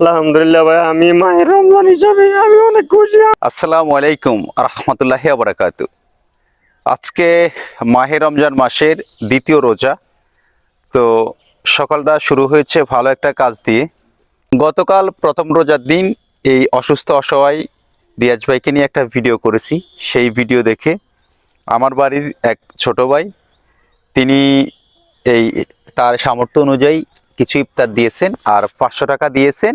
আলহামদুলিল্লাহ ভাই, আমি মায়ের রমজান হিসাবে আমি অনেক খুশি। আসসালামু আলাইকুম রহমতুল্লাহ আবরাকাতু আজকে মাহে রমজান মাসের দ্বিতীয় রোজা। তো সকালটা শুরু হয়েছে ভালো একটা কাজ দিয়ে। গতকাল প্রথম রোজার দিন এই অসুস্থ অসহায় রিয়াজ ভাইকে নিয়ে একটা ভিডিও করেছি। সেই ভিডিও দেখে আমার বাড়ির এক ছোট ভাই, তিনি এই তার সামর্থ্য অনুযায়ী কিছু ইফতার দিয়েছেন আর পাঁচশো টাকা দিয়েছেন।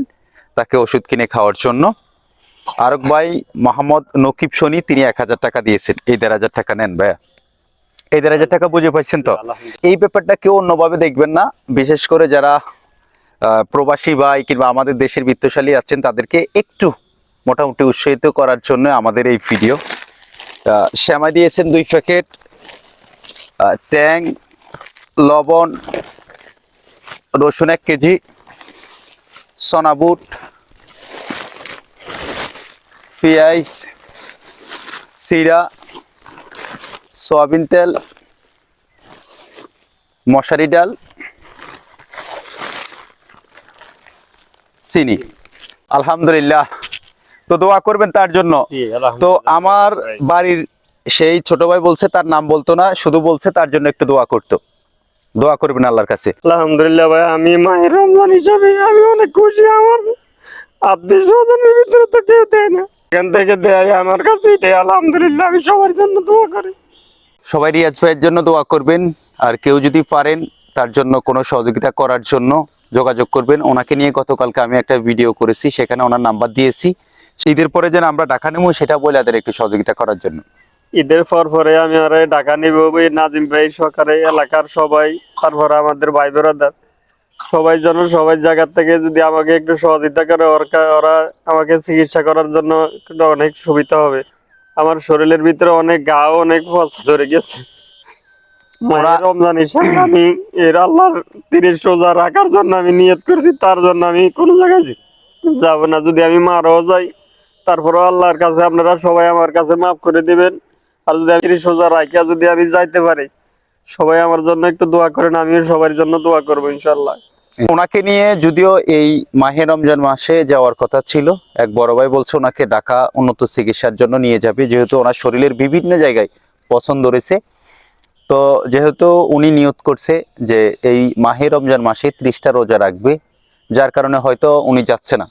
তাকে ওষুধ কিনে খাওয়ার জন্য। আরক ভাই, মোহাম্মদ নকিব শনি তিনি এক হাজার টাকা দিয়েছেন। এই দেড় হাজার টাকা নেন ভাইয়া। এই দেড় হাজার টাকা বুঝে পাইছেন তো? এই ব্যাপারটা কেউ অন্যভাবে দেখবেন না। বিশেষ করে যারা প্রবাসী ভাই কিংবা আমাদের দেশের বিত্তশালী আছেন, তাদেরকে একটু মোটামুটি উৎসাহিত করার জন্য আমাদের এই ভিডিও। শ্যামা দিয়েছেন দুই প্যাকেট। ট্যাং, লবণ, রসুন এক কেজি সনাবুট পেঁয়াজ সিরা সয়াবিন তেল মশারি ডাল চিনি। আলহামদুলিল্লাহ। তো দোয়া করবেন তার জন্য। তো আমার বাড়ির সেই ছোট ভাই বলছে তার নাম বলতো না শুধু বলছে তার জন্য একটু দোয়া করতো। দোয়া করবেন আল্লাহর কাছে। আলহামদুলিল্লাহ ভাই আমি মায়ের রমজান হিসাবে আমি অনেক খুশি আমার। আত্মীয় স্বজনের ভিতরে তো কেউ দেয় না। এখান থেকে দেয় আমার কাছে এটাই আলহামদুলিল্লাহ আমি সবার জন্য দোয়া করি। সবাই রিয়াজ ভাইয়ের জন্য দোয়া করবেন আর কেউ যদি পারেন তার জন্য কোনো সহযোগিতা করার জন্য যোগাযোগ করবেন। ওনাকে নিয়ে গতকালকে আমি একটা ভিডিও করেছি সেখানে ওনার নাম্বার দিয়েছি। ঈদের পরে যেন আমরা ডাকা নেব সেটা বলে তাদের একটু সহযোগিতা করার জন্য। ঈদের পর পরে আমি আর ঢাকা নিব নাজিম ভাই সরকারে এলাকার সবাই তারপরে আমাদের ভাই বেড়াদার সবাই যেন সবাই জায়গার থেকে যদি আমাকে একটু সহযোগিতা করে ওর আমাকে চিকিৎসা করার জন্য অনেক সুবিধা হবে। আমার শরীরের ভিতরে অনেক ঘা অনেক ফসা ধরে গেছে। রমজান হিসাবে আমি এর আল্লাহর তিরিশ রোজা রাখার জন্য আমি নিয়ত করেছি তার জন্য আমি কোনো জায়গায় যাব না। যদি আমি মারাও যাই আল্লাহর কাছে আপনারা সবাই আমার কাছে মাফ করে দিবেন। আর যদি আমি তিরিশ রোজা রাখিয়া যদি আমি যাইতে পারি সবাই আমার জন্য একটু দোয়া করেন, আমিও সবার জন্য দোয়া করব, ইনশাল্লাহ। ওনাকে নিয়ে যদিও এই মাহে রমজান মাসে যাওয়ার কথা ছিল, এক বড় ভাই বলছে ওনাকে ঢাকা উন্নত চিকিৎসার জন্য নিয়ে যাবে, যেহেতু ওনার শরীরের বিভিন্ন জায়গায় পছন্দ রয়েছে। তো যেহেতু উনি নিয়ত করছে যে এই মাহে রমজান মাসে ত্রিশটা রোজা রাখবে, যার কারণে হয়তো উনি যাচ্ছে না।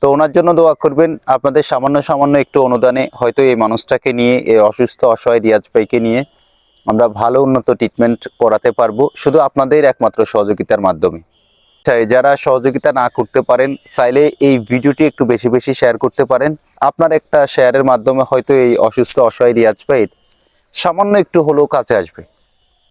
তো ওনার জন্য দোয়া করবেন, আপনাদের সামান্য সামান্য একটু অনুদানে হয়তো এই মানুষটাকে নিয়ে, এই অসুস্থ, অসহায় রিয়াজ ভাইকে নিয়ে আমরা ভালো উন্নত ট্রিটমেন্ট করাতে পারব। শুধু আপনাদের একমাত্র সহযোগিতার মাধ্যমে। যারা সহযোগিতা না করতে পারেন, চাইলে এই ভিডিওটি একটু বেশি বেশি শেয়ার করতে পারেন। আপনার একটা শেয়ারের মাধ্যমে হয়তো এই অসুস্থ, অসহায় রিয়াজ ভাইয়ের সামান্য একটু হলেও কাছে আসবে।